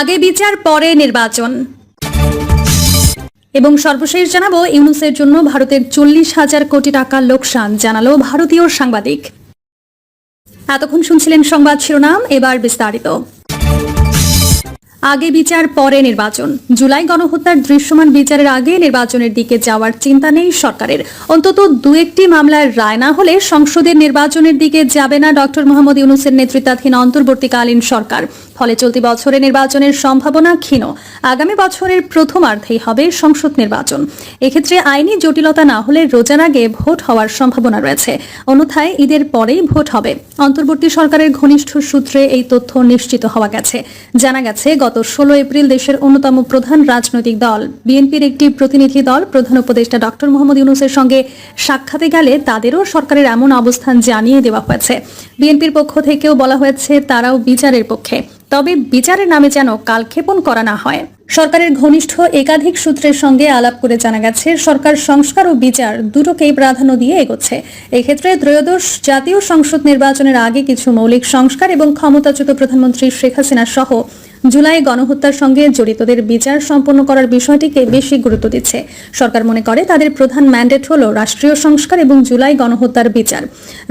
আগে বিচার, পরে নির্বাচন। এবং সর্বশেষ জানাব ইউনুসের জন্য ভারতের চল্লিশ হাজার কোটি টাকা লোকসান, জানালো ভারতীয় সাংবাদিক। এতক্ষণ শুনছিলেন সংবাদ শিরোনাম, এবার বিস্তারিত। আগে বিচার, পরে নির্বাচন। জুলাই গণহত্যার দৃশ্যমান বিচারের আগে নির্বাচনের দিকে যাওয়ার চিন্তা নেই সরকারের। অন্তত দু একটি মামলার রায় না হলে সংসদের নির্বাচনের দিকে যাবে না ডক্টর মোহাম্মদ ইউনুসের নেতৃত্বাধীন অন্তর্বর্তীকালীন সরকার। ফলে চলতি বছরে নির্বাচনের সম্ভাবনা ক্ষীণ। আগামী বছরের প্রথমার্ধেই হবে সংসদ নির্বাচন। এক্ষেত্রে আইনি জটিলতা না হলে রোজার আগে ভোট হওয়ার সম্ভাবনা রয়েছে। অন্যথায় ঈদের পরেই ভোট হবে। অন্তর্বর্তী সরকারের ঘনিষ্ঠ সূত্রে এই তথ্য নিশ্চিত হওয়া গেছে। জানা গেছে, গত ষোলো এপ্রিল দেশের অন্যতম প্রধান রাজনৈতিক দল। বিএনপির একটি প্রতিনিধি দল, প্রধান উপদেষ্টা ডক্টর মোহাম্মদ ইউনুসের সঙ্গে সাক্ষাতে গেলে তাদেরও সরকারের এমন অবস্থান জানিয়ে দেওয়া হয়েছে। বিএনপির পক্ষ থেকেও বলা হয়েছে তারাও বিচারের পক্ষে। তবে বিচারের নামে যেন কালক্ষেপণ করা না হয়। সরকারের ঘনিষ্ঠ একাধিক সূত্রের সঙ্গে আলাপ করে জানা গেছে, সরকার সংস্কার ও বিচার দুটোকেই প্রাধান্য দিয়ে এগোচ্ছে। এক্ষেত্রে ত্রয়োদশ জাতীয় সংসদ নির্বাচনের আগে কিছু মৌলিক সংস্কার এবং ক্ষমতাচ্যুত প্রধানমন্ত্রী শেখ হাসিনা সহ জুলাই গণহত্যার সঙ্গে জড়িতদের বিচার সম্পন্ন করার বিষয়টিকে বেশি গুরুত্ব দিচ্ছে। সরকার মনে করে তাদের প্রধান ম্যান্ডেট হল রাষ্ট্রীয় সংস্কার এবং জুলাই গণহত্যার বিচার।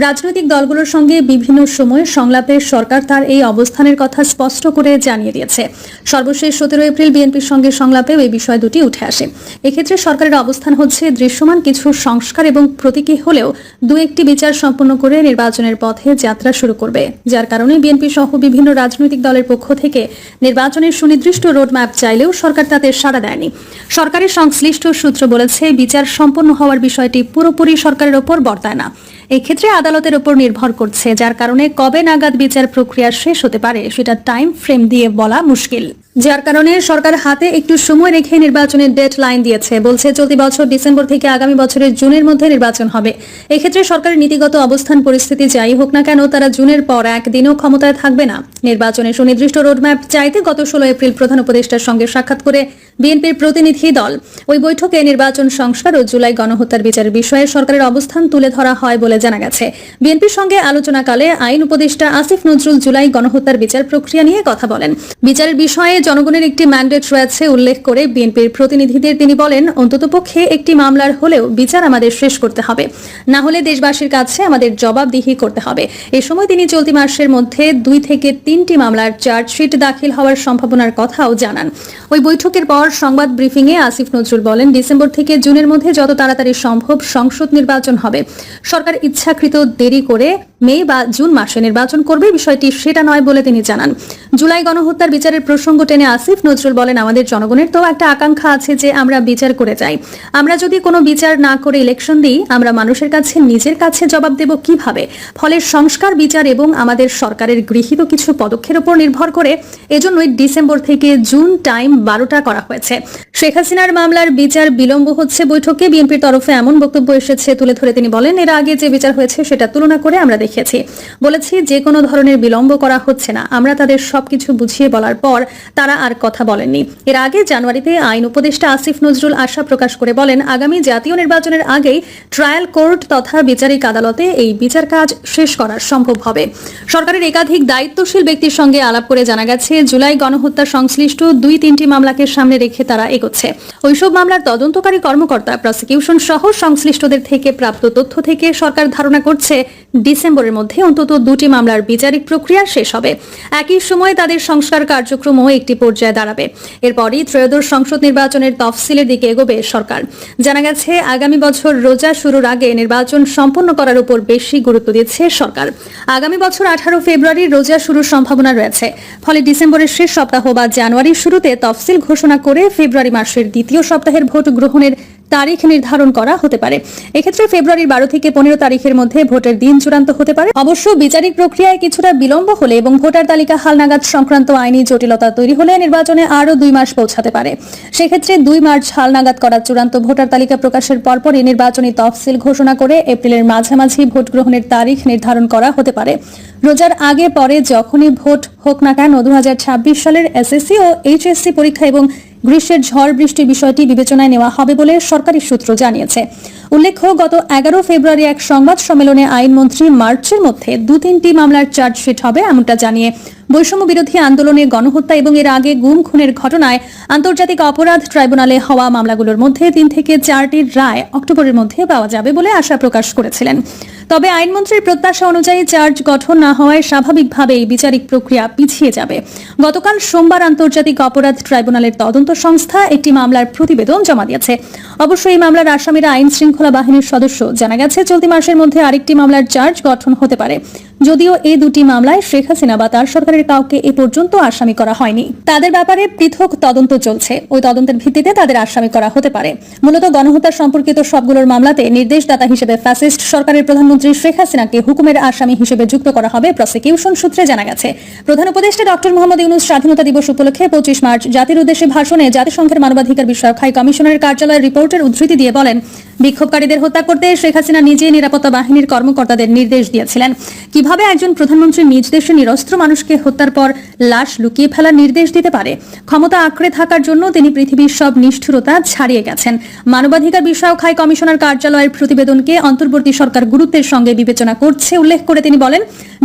রাজনৈতিক দলগুলোর সঙ্গে বিভিন্ন সময়ে সংলাপে সরকার তার এই অবস্থানের কথা স্পষ্ট করে জানিয়ে দিয়েছে। সর্বশেষ সতেরো এপ্রিল বিএনপির সঙ্গে সংলাপেও এই বিষয় দুটি উঠে আসে। এক্ষেত্রে সরকারের অবস্থান হচ্ছে দৃশ্যমান কিছু সংস্কার এবং প্রতীকী হলেও দু একটি বিচার সম্পন্ন করে নির্বাচনের পথে যাত্রা শুরু করবে। যার কারণে বিএনপি সহ বিভিন্ন রাজনৈতিক দলের পক্ষ থেকে নির্বাচনের সুনির্দিষ্ট রোডম্যাপ চাইলেও সরকার তাতে সাড়া দেয়নি। সরকারের সংশ্লিষ্ট সূত্র বলেছে, বিচার সম্পন্ন হওয়ার বিষয়টি পুরোপুরি সরকারের ওপর বর্তায় না। এক্ষেত্রে আদালতের ওপর নির্ভর করছে, যার কারণে কবে নাগাদ বিচার প্রক্রিয়া শেষ হতে পারে, সেটা টাইম ফ্রেম দিয়ে বলা মুশকিল। যার কারণে সরকার হাতে একটু সময় রেখে নির্বাচনের ডেট লাইন দিয়েছে। বলছে, চলতি বছর ডিসেম্বর থেকে আগামী বছরের জুনের মধ্যে নির্বাচন হবে। এক্ষেত্রে সরকারের নীতিগত অবস্থান, পরিস্থিতি যাই হোক না কেন, তারা জুনের পর একদিনও ক্ষমতায় থাকবে না। নির্বাচনের সুনির্দিষ্ট রোডম্যাপ চাইতে গত ষোলো এপ্রিল প্রধান উপদেষ্টার সঙ্গে সাক্ষাৎ করে বিএনপির প্রতিনিধি দল। ওই বৈঠকে নির্বাচন সংস্কার ও জুলাই গণহত্যার বিচারের বিষয়ে সরকারের অবস্থান তুলে ধরা হয় বলে জানা গেছে। বিএনপির সঙ্গে আলোচনাকালে আইন উপদেষ্টা আসিফ নজরুল জুলাই গণহত্যার বিচার প্রক্রিয়া নিয়ে কথা বলেন। বিচারের বিষয়ে জনগণের একটি ম্যান্ডেট রয়েছে উল্লেখ করে বিএনপির প্রতিনিধিদের তিনি বলেন অন্ততপক্ষে একটি মামলার হলেও বিচার আমাদের শেষ করতে হবে। না হলে দেশবাসীর কাছে আমাদের জবাবদিহি করতে হবে। এ সময় তিনি চলতি মাসের মধ্যে দুই থেকে তিনটি মামলার চার্জশিট দাখিল হওয়ার সম্ভাবনার কথাও জানান। ওই বৈঠকের পর সংবাদ ব্রিফিংয়ে আসিফ নজরুল বলেন, ডিসেম্বর থেকে জুনের মধ্যে যত তাড়াতাড়ি সম্ভব সংসদ নির্বাচন হবে। সরকার ইচ্ছাকৃত দেরি করে মে বা জুন মাসে নির্বাচন করবে। বিষয়টি সেটা নয় বলে তিনি জানান। জুলাই গণহত্যার বিচারের প্রসঙ্গ টেনে আসিফ নজরুল বলেন, আমাদের জনগণের তো একটা আকাঙ্ক্ষা আছে যে আমরা বিচার করে যাই। আমরা যদি কোনো বিচার না করে ইলেকশন দিই, আমরা মানুষের কাছে, নিজের কাছে জবাব দেব কীভাবে? ফলে সংস্কার, বিচার এবং আমাদের সরকারের গৃহীত কিছু পদক্ষেপের উপর নির্ভর করে। এজন্যই ডিসেম্বর থেকে জুন টাইম বারোটা করা হয়েছে। শেখ হাসিনার মামলার বিচার বিলম্ব হচ্ছে বৈঠকে। বিএনপির তরফে এমন বক্তব্য এসেছে তুলে ধরে তিনি বলেন, এর আগে যে বিচার হয়েছে সেটা তুলনা করে আমরা দেখিয়েছি বলেছি, যে কোনো ধরনের বিলম্ব করা হচ্ছে না। আমরা তাদের সবকিছু বুঝিয়ে বলার পর তারা আর কথা বলেননি। এর আগে জানুয়ারিতে আইন উপদেষ্টা আসিফ নজরুল আশা প্রকাশ করে বলেন, আগামী জাতীয় নির্বাচনের আগেই ট্রায়াল কোর্ট তথা বিচারিক আদালতে এই বিচার কাজ শেষ করা সম্ভব হবে। সরকারের একাধিক দায়িত্বশীল ব্যক্তির সঙ্গে আলাপ করে জানা গেছে, জুলাই গণহত্যা সংশ্লিষ্ট দুই তিনটি মামলাকে সামনে রেখে তারা এগোচ্ছে। ওইসব মামলার তদন্তকারী কর্মকর্তা, প্রসিকিউশন সহ সংশ্লিষ্টদের থেকে প্রাপ্ত তথ্য থেকে সরকার ধারণা করছে ডিসেম্বরের মধ্যে অন্তত দুটি মামলার বিচারিক প্রক্রিয়া শেষ হবে। একই সময়ে তাদের সংস্কার কার্যক্রমও একটি পর্যায়ে দাঁড়াবে। এরপরই ত্রয়োদশ সংসদ নির্বাচনের তফসিলের দিকে এগোবে সরকার। জানা গেছে, আগামী বছর রোজা শুরুর আগে নির্বাচন সম্পন্ন করার উপর বেশি গুরুত্ব দিচ্ছে সরকার। আগামী বছর আঠারো ফেব্রুয়ারি রোজা শুরুর সম্ভাবনা রয়েছে। ফলে ডিসেম্বরের শেষ সপ্তাহ বা জানুয়ারির শুরুতে তফসিল ঘোষণা করে ফেব্রুয়ারি মাসের দ্বিতীয় সপ্তাহের ভোট গ্রহণের তারিখ নির্ধারণ করা হতে পারে। এক্ষেত্রে ফেব্রুয়ারির বারো থেকে পনেরো তারিখের মধ্যে ভোটের দিন চূড়ান্ত হতে পারে। অবশ্য বিচারিক প্রক্রিয়ায় কিছুটা বিলম্ব হলে এবং ভোটার তালিকা হালনাগাদ সংক্রান্ত আইনি জটিলতা তৈরি হলে নির্বাচনে আরও দুই মাস পৌঁছাতে পারে। সেক্ষেত্রে দুই মার্চ হালনাগাদ করার চূড়ান্ত ভোটার তালিকা প্রকাশের পরপরই নির্বাচনী তফসিল ঘোষণা করে এপ্রিলের মাঝামাঝি ভোট গ্রহণের তারিখ নির্ধারণ করা হতে পারে। রোজার আগে পরে যখনই ভোট হোক না কেন, দু হাজার ছাব্বিশ সালের এসএসসি ও এইচএসসি পরীক্ষা এবং গ্রীষ্মের ঝড় বৃষ্টির বিষয়টি বিবেচনায় নেওয়া হবে বলে সরকারি সূত্র জানিয়েছে। উল্লেখ্য, গত এগারো ফেব্রুয়ারি এক সংবাদ সম্মেলনে আইনমন্ত্রী মার্চের মধ্যে দু তিনটি মামলার চার্জশিট হবে এমনটা জানিয়ে বৈষম্য বিরোধী আন্দোলনে গণহত্যা এবং এর আগে গুম খুনের ঘটনায় আন্তর্জাতিক অপরাধ ট্রাইব্যুনালে হওয়া মামলাগুলোর মধ্যে তিন থেকে চারটির রায় অক্টোবরের মধ্যে পাওয়া যাবে বলে আশা প্রকাশ করেছিলেন। তবে আইনমন্ত্রীর প্রত্যাশা অনুযায়ী চার্জ গঠন না হওয়ায় স্বাভাবিকভাবেই বিচারিক প্রক্রিয়া পিছিয়ে যাবে। গতকাল সোমবার আন্তর্জাতিক অপরাধ ট্রাইব্যুনালের তদন্ত সংস্থা একটি মামলার প্রতিবেদন জমা দিয়েছে। অবশ্য এই মামলার আসামিরা আইন শৃঙ্খলা বাহিনীর সদস্য জানা গেছে, চলতি মাসের মধ্যে আরেকটি মামলার চার্জ গঠন হতে পারে। যদিও এই দুটি মামলায় শেখ হাসিনা বা তার সরকারের কাউকে এ পর্যন্ত আসামি করা হয়নি। তাদের ব্যাপারে পৃথক তদন্ত চলছে। ওই তদন্তের ভিত্তিতে তাদের আসামি করা হতে পারে। মূলত গণহত্যা সম্পর্কিত সবগুলোর মামলাতে নির্দেশদাতা হিসেবে ফ্যাসিস্ট সরকারের প্রধানমন্ত্রী শেখ হাসিনাকে হুকুমের আসামি হিসেবে যুক্ত করা হবে, প্রসিকিউশন সূত্রে জানা গেছে। প্রধান উপদেষ্টা ডক্টর মোহাম্মদ ইউনুস স্বাধীনতা দিবস উপলক্ষে পঁচিশ মার্চ জাতির উদ্দেশ্যে ভাষণে জাতিসংঘের মানবাধিকার বিষয়ক হাই কমিশনের কার্যালয়ের রিপোর্টের উদ্ধৃতি দিয়ে বলেন বিক্ষোভকারীদের হত্যা করতে শেখ হাসিনা নিজে নিরাপত্তা বাহিনীর কর্মকর্তাদের নির্দেশ দিয়েছিলেন। কীভাবে একজন প্রধানমন্ত্রী নিজ দেশে নিরস্ত্র মানুষকে হত্যার পর লাশ লুকিয়ে ফেলার নির্দেশ দিতে পারে? ক্ষমতা আঁকড়ে থাকার জন্য তিনি পৃথিবীর সব নিষ্ঠুরতা ছাড়িয়ে গেছেন। মানবাধিকার বিষয়ক হাই কমিশনার কার্যালয়ের প্রতিবেদনকে অন্তর্বর্তী সরকার গুরুত্বের সঙ্গে বিবেচনা করছে, উল্লেখ করে তিনি বলেন,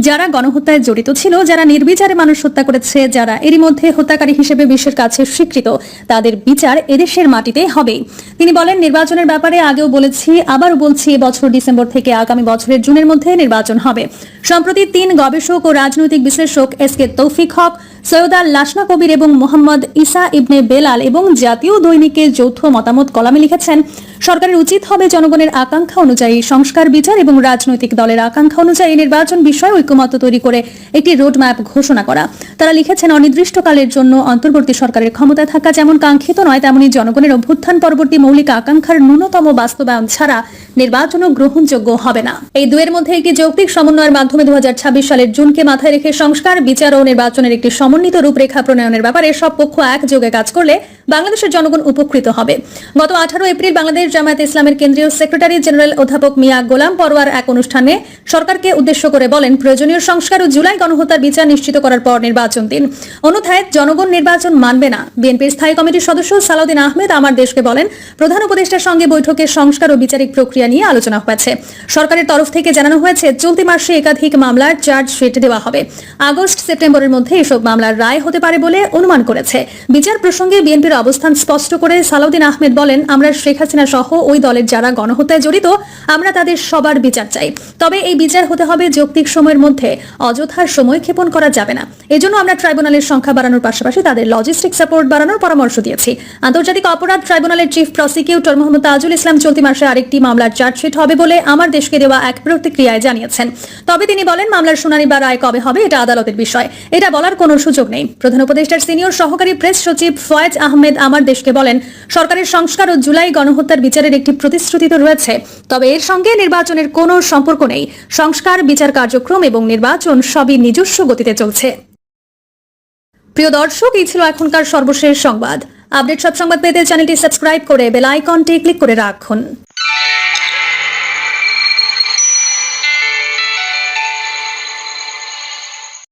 যারা গণহত্যায় জড়িত ছিল, যারা নির্বিচারে মানুষ হত্যা করেছে, যারা এরই মধ্যে হত্যাকারী হিসেবে বিশ্বের কাছে স্বীকৃত, তাদের বিচার এদেশের মাটিতে হবে তিনি বলেন, নির্বাচনের ব্যাপারে আগেও বলেছি, আবারও বলছি বছর ডিসেম্বর থেকে আগামী বছরের জুনের মধ্যে নির্বাচন হবে। সম্প্রতি তিন গবেষক ও রাজনৈতিক বিশ্লেষক এস কে তৌফিক হক সৈয়দ লাসনা কবির এবং মোহাম্মদ ইসা ইবনে বেলাল এবং জাতীয় দৈনিকের যৌথ মতামত কলামে লিখেছেন, সরকারের উচিত হবে জনগণের আকাঙ্ক্ষা অনুযায়ী সংস্কার বিচার এবং রাজনৈতিক দলের আকাঙ্ক্ষা অনুযায়ী নির্বাচন বিষয়ে ঐক্যমত্য তৈরি করে একটি রোডম্যাপ ঘোষণা করা। তারা লিখেছেন, অনির্দিষ্টকালের জন্য অন্তর্বর্তী সরকারের ক্ষমতায় থাকা যেমন কাঙ্ক্ষিত নয়, তেমনি জনগণের অভ্যুত্থান পরবর্তী মৌলিক আকাঙ্ক্ষার ন্যূনতম বাস্তবায়ন ছাড়া নির্বাচনও গ্রহণযোগ্য হবে না। এই দুয়ের মধ্যে একটি যৌক্তিক সমন্বয়ের মাধ্যমে দু হাজার ছাব্বিশ সালের জুনকে মাথায় রেখে সংস্কার, বিচার ও নির্বাচনের একটি সমন্বিত রূপরেখা প্রণয়নের ব্যাপারে সব পক্ষ একযোগে কাজ করলে বাংলাদেশের জনগণ উপকৃত হবে। গত আঠারো এপ্রিল বাংলাদেশ জামায়াত ইসলামের কেন্দ্রীয় সেক্রেটারি জেনারেল অধ্যাপক মিয়া গোলাম পরোয়ার এক অনুষ্ঠানে সরকারকে উদ্দেশ্য করে বলেন, প্রয়োজনীয় সংস্কার ও জুলাই গণহত্যার বিচার নিশ্চিত করার পর নির্বাচন দিন। অন্যথায় জনগণ নির্বাচন মানবে না। বিএনপির স্থায়ী কমিটির সদস্য সালাউদ্দিন আহমেদ আমার দেশকে বলেন, প্রধান উপদেষ্টার সঙ্গে বৈঠকে সংস্কার ও বিচারিক প্রক্রিয়া নিয়ে আলোচনা হয়েছে। সরকারের তরফ থেকে জানানো হয়েছে, চলতি মাসে একাধিক মামলার চার্জশিট দেওয়া হবে। আগস্ট সেপ্টেম্বরের মধ্যে এসব মামলার রায় হতে পারে বলে অনুমান করেছে। বিচার প্রসঙ্গে বিএনপির অবস্থান স্পষ্ট করে সালাউদ্দিন আহমেদ বলেন, আমরা শেখ হাসিনা সহ ওই দলের যারা গণহত্যায় জড়িত, আমরা তাদের সবার বিচার চাই। তবে এই বিচার হতে হবে যৌক্তিক সময়ের মধ্যে অযথার সময় ক্ষেপণ করা যাবে না। এজন্য আমরা ট্রাইব্যুনালের সংখ্যা বাড়ানোর পাশাপাশি তাদের লজিস্টিক সাপোর্ট বাড়ানোর পরামর্শ দিয়েছি। আন্তর্জাতিক অপরাধ ট্রাইব্যুনালের চিফ প্রসিকিউটর মোহাম্মদ তাজুল ইসলাম চলতি মাসে আরেকটি মামলার চার্জশিট হবে বলে আমার দেশকে দেওয়া এক প্রতিক্রিয়ায় জানিয়েছেন। তবে তিনি বলেন, মামলার শুনানি বা রায় কবে হবে এটা আদালতের বিষয়। এটা বলার কোনো সুযোগ নেই। প্রধান উপদেষ্টার সিনিয়র সহকারী প্রেস সচিব ফয়েজ আহমেদ আমার দেশকে বলেন, সরকারের সংস্কার ও জুলাই গণহত্যার বিচারের একটি প্রতিশ্রুতি তো রয়েছে। তবে এর সঙ্গে নির্বাচনের কোনো সম্পর্ক নেই। সংস্কার, বিচার কার্যক্রম এবং নির্বাচন সবই নিজস্ব গতিতে চলছে। প্রিয় দর্শক, এই ছিল এখনকার সর্বশেষ সংবাদ। আপডেট সব সংবাদ পেতে চ্যানেলটি সাবস্ক্রাইব করে বেল আইকনটি ক্লিক করে রাখুন।